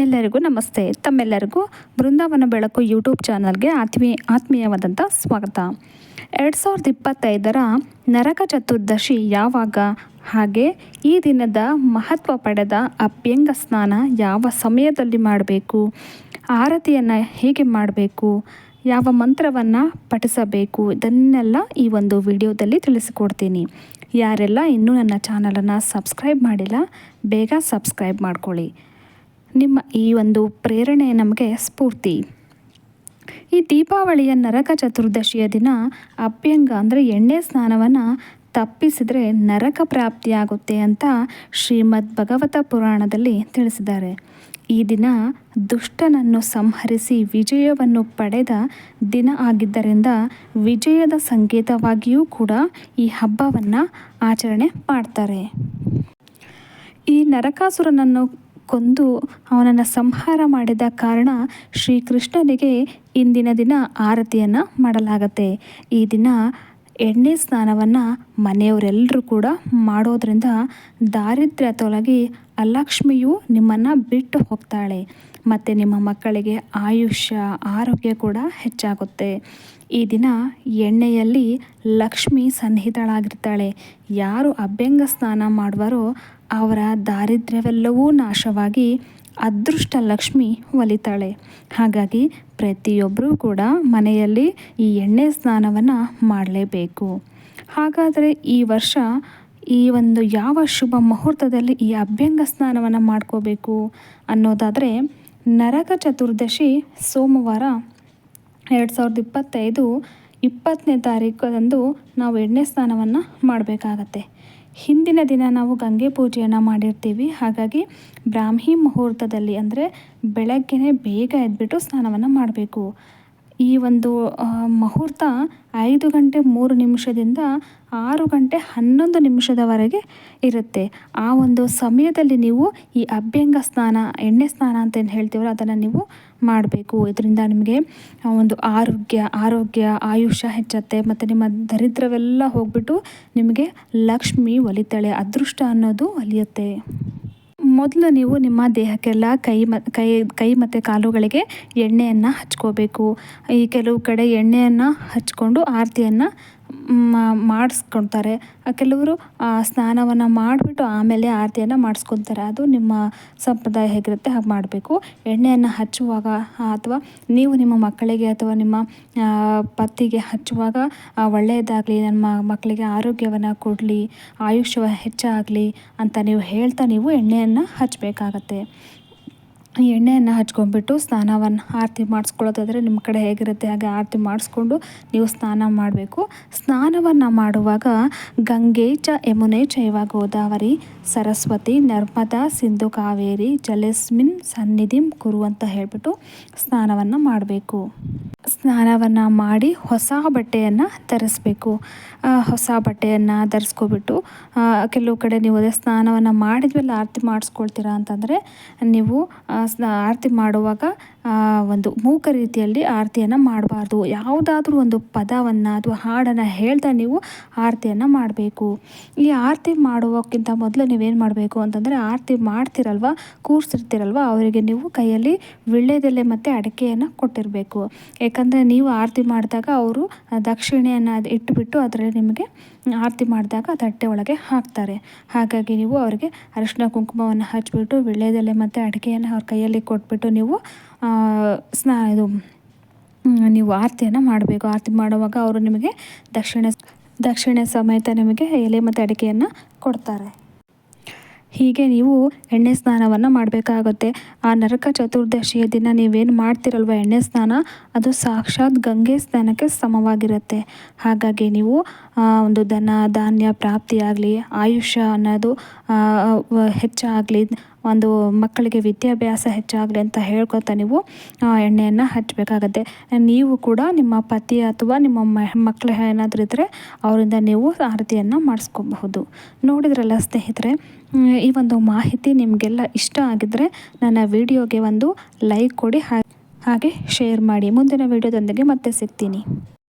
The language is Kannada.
ಎಲ್ಲರಿಗೂ ನಮಸ್ತೆ. ತಮ್ಮೆಲ್ಲರಿಗೂ ಬೃಂದಾವನ ಬೆಳಕು ಯೂಟ್ಯೂಬ್ ಚಾನಲ್ಗೆ ಆತ್ಮೀಯ ಆತ್ಮೀಯವಾದಂಥ ಸ್ವಾಗತ. ಎರಡು ಸಾವಿರದ ಇಪ್ಪತ್ತೈದರ ನರಕ ಚತುರ್ದಶಿ ಯಾವಾಗ? ಹಾಗೆ ಈ ದಿನದ ಮಹತ್ವ ಪಡೆದ ಅಭ್ಯಂಗ ಸ್ನಾನ ಯಾವ ಸಮಯದಲ್ಲಿ ಮಾಡಬೇಕು? ಆರತಿಯನ್ನು ಹೇಗೆ ಮಾಡಬೇಕು? ಯಾವ ಮಂತ್ರವನ್ನು ಪಠಿಸಬೇಕು? ಇದನ್ನೆಲ್ಲ ಈ ಒಂದು ವಿಡಿಯೋದಲ್ಲಿ ತಿಳಿಸಿಕೊಡ್ತೀನಿ. ಯಾರೆಲ್ಲ ಇನ್ನೂ ನನ್ನ ಚಾನಲನ್ನು ಸಬ್ಸ್ಕ್ರೈಬ್ ಮಾಡಿಲ್ಲ, ಬೇಗ ಸಬ್ಸ್ಕ್ರೈಬ್ ಮಾಡ್ಕೊಳ್ಳಿ. ನಿಮ್ಮ ಈ ಒಂದು ಪ್ರೇರಣೆ ನಮಗೆ ಸ್ಫೂರ್ತಿ. ಈ ದೀಪಾವಳಿಯ ನರಕ ಚತುರ್ದಶಿಯ ದಿನ ಅಭ್ಯಂಗ ಅಂದರೆ ಎಣ್ಣೆ ಸ್ನಾನವನ್ನು ತಪ್ಪಿಸಿದರೆ ನರಕ ಪ್ರಾಪ್ತಿಯಾಗುತ್ತೆ ಅಂತ ಶ್ರೀಮದ್ ಭಗವತ ಪುರಾಣದಲ್ಲಿ ತಿಳಿಸಿದ್ದಾರೆ. ಈ ದಿನ ದುಷ್ಟನನ್ನು ಸಂಹರಿಸಿ ವಿಜಯವನ್ನು ಪಡೆದ ದಿನ ಆಗಿದ್ದರಿಂದ ವಿಜಯದ ಸಂಕೇತವಾಗಿಯೂ ಕೂಡ ಈ ಹಬ್ಬವನ್ನು ಆಚರಣೆ ಮಾಡ್ತಾರೆ. ಈ ನರಕಾಸುರನನ್ನು ಕೊಂದು ಅವನನ್ನು ಸಂಹಾರ ಮಾಡಿದ ಕಾರಣ ಶ್ರೀಕೃಷ್ಣನಿಗೆ ಇಂದಿನ ದಿನ ಆರತಿಯನ್ನು ಮಾಡಲಾಗತ್ತೆ. ಈ ದಿನ ಎಣ್ಣೆ ಸ್ನಾನವನ್ನು ಮನೆಯವರೆಲ್ಲರೂ ಕೂಡ ಮಾಡೋದರಿಂದ ದಾರಿದ್ರ್ಯ ತೊಲಗಿ ಅಲಕ್ಷ್ಮಿಯು ನಿಮ್ಮನ್ನು ಬಿಟ್ಟು ಹೋಗ್ತಾಳೆ. ಮತ್ತು ನಿಮ್ಮ ಮಕ್ಕಳಿಗೆ ಆಯುಷ್ಯ, ಆರೋಗ್ಯ ಕೂಡ ಹೆಚ್ಚಾಗುತ್ತೆ. ಈ ದಿನ ಎಣ್ಣೆಯಲ್ಲಿ ಲಕ್ಷ್ಮಿ ಸನ್ನಿಹಿತಳಾಗಿರ್ತಾಳೆ. ಯಾರು ಅಭ್ಯಂಗ ಸ್ನಾನ ಮಾಡುವರೋ ಅವರ ದಾರಿದ್ರ್ಯವೆಲ್ಲವೂ ನಾಶವಾಗಿ ಅದೃಷ್ಟ ಲಕ್ಷ್ಮಿ ಒಲಿತಾಳೆ ಹಾಗಾಗಿ ಪ್ರತಿಯೊಬ್ಬರೂ ಕೂಡ ಮನೆಯಲ್ಲಿ ಈ ಎಣ್ಣೆ ಸ್ನಾನವನ್ನು ಮಾಡಲೇಬೇಕು. ಹಾಗಾದರೆ ಈ ವರ್ಷ ಈ ಒಂದು ಯಾವ ಶುಭ ಮುಹೂರ್ತದಲ್ಲಿ ಈ ಅಭ್ಯಂಗ ಸ್ನಾನವನ್ನು ಮಾಡ್ಕೋಬೇಕು ಅನ್ನೋದಾದರೆ ನರಕ ಚತುರ್ದಶಿ ಸೋಮವಾರ ಎರಡು ಸಾವಿರದ ಇಪ್ಪತ್ತೈದು ಇಪ್ಪತ್ತನೇ ತಾರೀಕಂದು ನಾವು ಎಣ್ಣೆ ಸ್ನಾನವನ್ನು ಮಾಡಬೇಕಾಗತ್ತೆ. ಹಿಂದಿನ ದಿನ ನಾವು ಗಂಗೆ ಪೂಜೆಯನ್ನು ಮಾಡಿರ್ತೀವಿ. ಹಾಗಾಗಿ ಬ್ರಾಹ್ಮಿ ಮುಹೂರ್ತದಲ್ಲಿ ಅಂದರೆ ಬೆಳಗ್ಗೆನೇ ಬೇಗ ಎದ್ಬಿಟ್ಟು ಸ್ನಾನವನ್ನು ಮಾಡಬೇಕು. ಈ ಒಂದು ಮುಹೂರ್ತ ಐದು ಗಂಟೆ ಮೂರು ನಿಮಿಷದಿಂದ ಆರು ಗಂಟೆ ಹನ್ನೊಂದು ನಿಮಿಷದವರೆಗೆ ಇರುತ್ತೆ. ಆ ಒಂದು ಸಮಯದಲ್ಲಿ ನೀವು ಈ ಅಭ್ಯಂಗ ಸ್ನಾನ, ಎಣ್ಣೆ ಸ್ನಾನ ಅಂತ ಏನು ಹೇಳ್ತೀವಲ್ಲ, ಅದನ್ನು ನೀವು ಮಾಡಬೇಕು. ಇದರಿಂದ ನಿಮಗೆ ಒಂದು ಆರೋಗ್ಯ ಆರೋಗ್ಯ, ಆಯುಷ್ಯ ಹೆಚ್ಚತ್ತೆ. ಮತ್ತು ನಿಮ್ಮ ದರಿದ್ರವೆಲ್ಲ ಹೋಗ್ಬಿಟ್ಟು ನಿಮಗೆ ಲಕ್ಷ್ಮಿ ಒಲಿತಾಳೆ, ಅದೃಷ್ಟ ಅನ್ನೋದು ಒಲಿಯುತ್ತೆ. ಮೊದಲು ನೀವು ನಿಮ್ಮ ದೇಹಕ್ಕೆಲ್ಲ ಕೈ ಮ, ಕೈ ಕೈ ಮತ್ತು ಕಾಲುಗಳಿಗೆ ಎಣ್ಣೆಯನ್ನು ಹಚ್ಕೋಬೇಕು. ಈ ಕೆಲವು ಕಡೆ ಎಣ್ಣೆಯನ್ನು ಹಚ್ಕೊಂಡು ಆರತಿಯನ್ನು ಮಾಡಿಸ್ಕೊಳ್ತಾರೆ ಕೆಲವರು ಸ್ನಾನವನ್ನು ಮಾಡಿಬಿಟ್ಟು ಆಮೇಲೆ ಆರತಿಯನ್ನು ಮಾಡಿಸ್ಕೊಳ್ತಾರೆ ಅದು ನಿಮ್ಮ ಸಂಪ್ರದಾಯ ಹೇಗಿರುತ್ತೆ ಹಾಗೆ ಮಾಡಬೇಕು. ಎಣ್ಣೆಯನ್ನು ಹಚ್ಚುವಾಗ, ಅಥವಾ ನೀವು ನಿಮ್ಮ ಮಕ್ಕಳಿಗೆ ಅಥವಾ ನಿಮ್ಮ ಪತಿಗೆ ಹಚ್ಚುವಾಗ ಒಳ್ಳೆಯದಾಗಲಿ ನಮ್ಮ ಮಕ್ಕಳಿಗೆ ಆರೋಗ್ಯವನ್ನು ಕೊಡಲಿ ಆಯುಷ್ಯ ಹೆಚ್ಚಾಗಲಿ ಅಂತ ನೀವು ಹೇಳ್ತಾ ನೀವು ಎಣ್ಣೆಯನ್ನು ಹಚ್ಚಬೇಕಾಗತ್ತೆ. ಎಣ್ಣೆಯನ್ನು ಹಚ್ಕೊಂಡ್ಬಿಟ್ಟು ಸ್ನಾನವನ್ನು ಆರತಿ ಮಾಡಿಸ್ಕೊಳ್ಳೋದಾದರೆ ನಿಮ್ಮ ಕಡೆ ಹೇಗಿರುತ್ತೆ ಹಾಗೆ ಆರತಿ ಮಾಡಿಸ್ಕೊಂಡು ನೀವು ಸ್ನಾನ ಮಾಡಬೇಕು. ಸ್ನಾನವನ್ನು ಮಾಡುವಾಗ ಗಂಗೆ ಚ ಯಮುನೆ ಚೈವ ಗೋದಾವರಿ, ಸರಸ್ವತಿ, ನರ್ಮದಾ, ಸಿಂಧು ಕಾವೇರಿ, ಜಲಸ್ಮಿನ್ ಸನ್ನಿಧಿಂ ಕುರು ಅಂತ ಹೇಳಿಬಿಟ್ಟು ಸ್ನಾನವನ್ನು ಮಾಡಬೇಕು. ಸ್ನಾನವನ್ನು ಮಾಡಿ ಹೊಸ ಬಟ್ಟೆಯನ್ನು ಧರಿಸ್ಬೇಕು. ಹೊಸ ಬಟ್ಟೆಯನ್ನು ಧರಿಸ್ಕೊಬಿಟ್ಟು ಕೆಲವು ಕಡೆ ನೀವು ಅದೇ ಸ್ನಾನವನ್ನು ಮಾಡಿದ್ಮೇಲೆ ಆರತಿ ಮಾಡಿಸ್ಕೊಳ್ತೀರಾ ಅಂತಂದರೆ ನೀವು ಆರತಿ ಮಾಡುವಾಗ ಒಂದು ಮೂಕ ರೀತಿಯಲ್ಲಿ ಆರತಿಯನ್ನು ಮಾಡಬಾರ್ದು. ಯಾವುದಾದ್ರೂ ಒಂದು ಪದವನ್ನು ಅಥವಾ ಹಾಡನ್ನು ಹೇಳ್ತಾ ನೀವು ಆರತಿಯನ್ನು ಮಾಡಬೇಕು. ಈ ಆರತಿ ಮಾಡುವಕ್ಕಿಂತ ಮೊದಲು ನೀವೇನು ಮಾಡಬೇಕು ಅಂತಂದರೆ ಆರತಿ ಮಾಡ್ತಿರಲ್ವ, ಕೂರಿಸಿರ್ತೀರಲ್ವ, ಅವರಿಗೆ ನೀವು ಕೈಯಲ್ಲಿ ವಿಳ್ಳೆದೆಲೆ ಮತ್ತು ಅಡಿಕೆಯನ್ನು ಕೊಟ್ಟಿರಬೇಕು. ಯಾಕಂದರೆ ನೀವು ಆರತಿ ಮಾಡಿದಾಗ ಅವರು ದಕ್ಷಿಣೆಯನ್ನು ಅದು ಇಟ್ಟುಬಿಟ್ಟು ಅದರಲ್ಲಿ ನಿಮಗೆ ಆರತಿ ಮಾಡಿದಾಗ ತಟ್ಟೆ ಒಳಗೆ ಹಾಕ್ತಾರೆ. ಹಾಗಾಗಿ ನೀವು ಅವರಿಗೆ ಅರಿಶಿನ ಕುಂಕುಮವನ್ನು ಹಚ್ಚಿಬಿಟ್ಟು ವಿಳ್ಳೆದೆಲೆ ಮತ್ತು ಅಡಿಕೆಯನ್ನು ಅವ್ರ ಕೈಯಲ್ಲಿ ಕೊಟ್ಬಿಟ್ಟು ನೀವು ಸ್ನಾ, ಇದು ನೀವು ಆರತಿಯನ್ನು ಮಾಡಬೇಕು. ಆರತಿ ಮಾಡುವಾಗ ಅವರು ನಿಮಗೆ ದಕ್ಷಿಣೆ ದಕ್ಷಿಣೆ ಸಮೇತ ನಿಮಗೆ ಎಲೆ ಮತ್ತು ಅಡಿಕೆಯನ್ನು ಕೊಡ್ತಾರೆ. ಹೀಗೆ ನೀವು ಎಣ್ಣೆ ಸ್ನಾನವನ್ನು ಮಾಡಬೇಕಾಗುತ್ತೆ. ಆ ನರಕ ಚತುರ್ದಶಿಯ ದಿನ ನೀವೇನು ಮಾಡ್ತಿರಲ್ವ ಎಣ್ಣೆ ಸ್ನಾನ, ಅದು ಸಾಕ್ಷಾತ್ ಗಂಗೆ ಸ್ನಾನಕ್ಕೆ ಸಮವಾಗಿರುತ್ತೆ. ಹಾಗಾಗಿ ನೀವು ಒಂದು ದನ ಧಾನ್ಯ ಪ್ರಾಪ್ತಿಯಾಗಲಿ, ಆಯುಷ್ಯ ಅನ್ನೋದು ಹೆಚ್ಚಾಗಲಿ ಒಂದು ಮಕ್ಕಳಿಗೆ ವಿದ್ಯಾಭ್ಯಾಸ ಹೆಚ್ಚಾಗಲಿ ಅಂತ ಹೇಳ್ಕೊತ ನೀವು ಎಣ್ಣೆಯನ್ನು ಹಚ್ಚಬೇಕಾಗತ್ತೆ. ನೀವು ಕೂಡ ನಿಮ್ಮ ಪತಿ ಅಥವಾ ನಿಮ್ಮ ಮಕ್ಕಳು ಏನಾದರೂ ಇದ್ದರೆ ಅವರಿಂದ ನೀವು ಆರತಿಯನ್ನು ಮಾಡಿಸ್ಕೋಬಹುದು. ನೋಡಿದ್ರಲ್ಲ ಸ್ನೇಹಿತರೆ ಈ ಒಂದು ಮಾಹಿತಿ ನಿಮಗೆಲ್ಲ ಇಷ್ಟ ಆಗಿದ್ದರೆ ನನ್ನ ವಿಡಿಯೋಗೆ ಒಂದು ಲೈಕ್ ಕೊಡಿ ಹಾಗೆ ಶೇರ್ ಮಾಡಿ. ಮುಂದಿನ ವಿಡಿಯೋದೊಂದಿಗೆ ಮತ್ತೆ ಸಿಗ್ತೀನಿ.